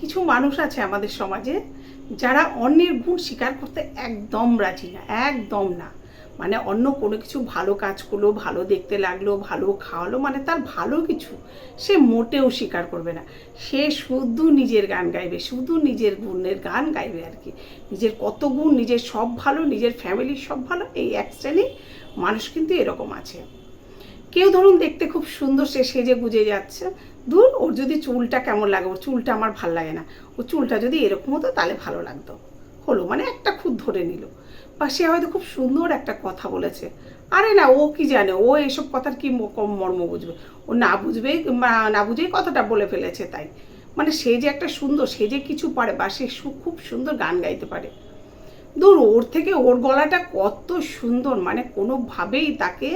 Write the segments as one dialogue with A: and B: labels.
A: কিছু মানুষ আছে আমাদের সমাজে যারা অন্যের গুণ স্বীকার করতে একদম রাজি না, একদম না। মানে অন্য কোনো কিছু ভালো কাজ করল, ভালো দেখতে লাগল, ভালো খাওয়ালো মানে তার ভালো কিছু সে মোটেও স্বীকার করবে না। সে শুধু নিজের গান গাইবে, শুধু নিজের গুণের গান গাইবে আর কি। নিজের কত গুণ, নিজের সব ভালো, নিজের ফ্যামিলির সব ভালো, এই এক শ্রেণি মানুষ কিন্তু এরকম আছে। কেউ ধরুন দেখতে খুব সুন্দর, সে সেজে গুজে যাচ্ছে দূর ওর যদি চুলটা কেমন লাগে, ওর চুলটা আমার ভালো লাগে না। ওর চুলটা যদি এরকম হতো, তাহলে ভালো লাগতো। হলো মানে একটা খুদ ধরে নিল। বা সে হয়তো খুব সুন্দর একটা কথা বলেছে। আরে না, ও কি জানে? ও এসব কথার কি কম মর্ম বুঝবে? ও না বুঝবেই না বুঝেই কথাটা বলে ফেলেছে তাই। মানে সে যে একটা সুন্দর, সে যে কিছু পারে বা সু- খুব সুন্দর গান গাইতে পারে। দূর ওর থেকে ওর গলাটা কত সুন্দর মানে কোনোভাবেই তাকে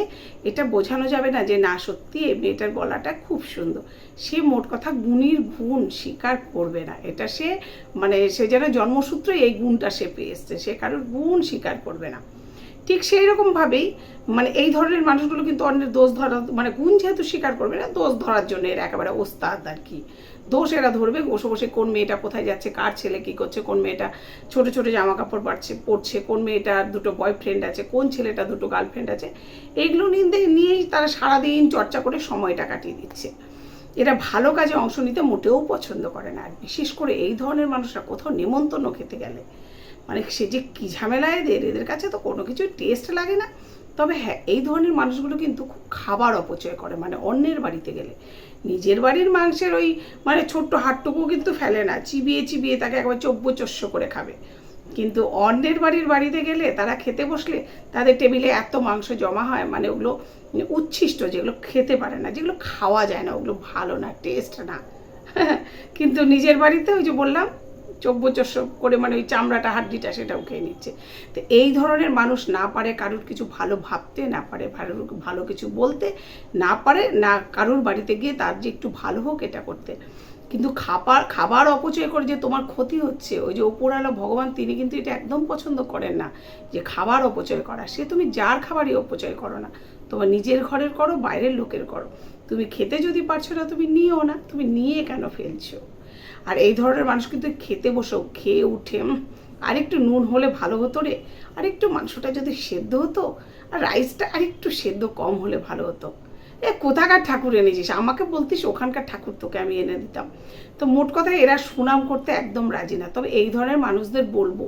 A: এটা বোঝানো যাবে না যে, না, সত্যি এই মেয়েটার গলাটা খুব সুন্দর। সে মোট কথা গুণীর গুণ স্বীকার করবে না। এটা সে মানে সে যেন জন্মসূত্রে এই গুণটা সে পেয়ে সে কারোর গুণ স্বীকার করবে না। ঠিক সেই রকমভাবেই মানে এই ধরনের মানুষগুলো কিন্তু অন্যের দোষ ধরা মানে গুণ যেহেতু স্বীকার করবে না, দোষ ধরার জন্য এরা একেবারে ওস্তাদ আর কি। দোষ এরা ধরবে, বসে বসে কোন মেয়েটা কোথায় যাচ্ছে, কার ছেলে কি করছে, কোন মেয়েটা ছোট ছোট জামা কাপড় পাচ্ছে পরছে, কোন মেয়েটার দুটো বয়ফ্রেন্ড আছে, কোন ছেলেটা দুটো গার্লফ্রেন্ড আছে এইগুলো নিয়ে নিয়েই তারা সারাদিন চর্চা করে সময়টা কাটিয়ে দিচ্ছে। এরা ভালো কাজে অংশ নিতে মোটেও পছন্দ করে না, আর বিশেষ করে এই ধরনের মানুষরা কোথাও নেমন্তন্ন খেতে গেলে। মানে সে যে কী ঝামেলা এদের? এদের কাছে তো কোনো কিছু টেস্ট লাগে না। তবে হ্যাঁ এই ধরনের মানুষগুলো কিন্তু খুব খাবার অপচয় করে মানে অন্যের বাড়িতে গেলে। নিজের বাড়ির মাংসের ওই মানে ছোট্ট হাটটুকু কিন্তু ফেলে না, চিবিয়ে চিবিয়ে তাকে একবার চব্য চস্য করে খাবে। কিন্তু অন্যের বাড়ির বাড়িতে গেলে, তারা খেতে বসলে তাদের টেবিলে এত মাংস জমা হয় মানে ওগুলো উচ্ছিষ্ট যেগুলো খেতে পারে না যেগুলো খাওয়া যায় না, ওগুলো ভালো না টেস্ট না। কিন্তু নিজের বাড়িতে ওই যে বললাম চব্য চস্য করে মানে ওই চামড়াটা, হাড্ডিটা সেটাও খেয়ে নিচ্ছে। তো এই ধরনের মানুষ না পারে কারুর কিছু ভালো ভাবতে, না পারে ভালো ভালো কিছু বলতে, না পারে না কারুর বাড়িতে গিয়ে তার যে একটু ভালো হোক এটা করতে। কিন্তু খাবার খাবার অপচয় করে যে তোমার ক্ষতি হচ্ছে, ওই যে ওপরওয়ালা ভগবান তিনি কিন্তু এটা একদম পছন্দ করেন না, যে খাবার অপচয় করা। সে তুমি যার খাবারই অপচয় করো না, তোমার নিজের ঘরের করো, বাইরের লোকের করো। তুমি খেতে যদি পারছ না, তুমি নিও না, তুমি নিয়ে কেন ফেলছো? আর এই ধরনের মানুষ কিন্তু খেতে বসেও খেয়ে উঠে আরেকটু নুন হলে ভালো হতো রে। আরেকটু মাংসটা যদি সেদ্ধ হতো, আর রাইসটা আরেকটু সেদ্ধ কম হলে ভালো হতো। এ, কোথাকার ঠাকুর এনেছিস? আমাকে বলতিস ওখানকার ঠাকুর তোকে আমি এনে দিতাম। তো মোট কথা এরা সুনাম করতে একদম রাজি না। তবে এই ধরনের মানুষদের বলব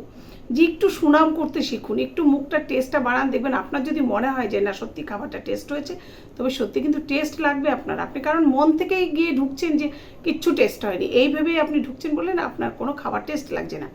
A: যে একটু সুনাম করতে শিখুন, একটু মুখটা টেস্টটা বাড়ান। দেখবেন আপনার যদি মনে হয় যে, না, সত্যি খাবারটা টেস্ট হয়েছে, তবে সত্যি কিন্তু টেস্ট লাগবে আপনার। আপনি কারণ মন থেকেই গিয়ে ঢুকছেন যে, কিচ্ছু টেস্ট হয়নি। এই ভেবেই আপনি ঢুকছেন বলে না আপনার কোনো খাবার টেস্ট লাগছে না।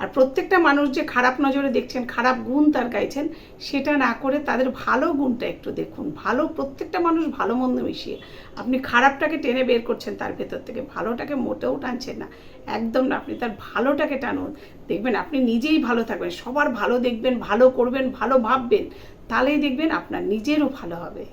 A: আর প্রত্যেকটা মানুষ যে খারাপ নজরে দেখছেন, খারাপ গুণ তার গাইছেন, সেটা না করে তাদের ভালো গুণটা একটু দেখুন। ভালো, প্রত্যেকটা মানুষ ভালো মন্দ মিশিয়ে। আপনি খারাপটাকে টেনে বের করছেন তার ভেতর থেকে, ভালোটাকে মোটেও টানছেন না। একদম না, আপনি তার ভালোটাকে টানুন। দেখবেন আপনি নিজেই ভালো থাকবেন, সবার ভালো দেখবেন, ভালো করবেন, ভালো ভাববেন, তাহলেই দেখবেন আপনার নিজেরও ভালো হবে।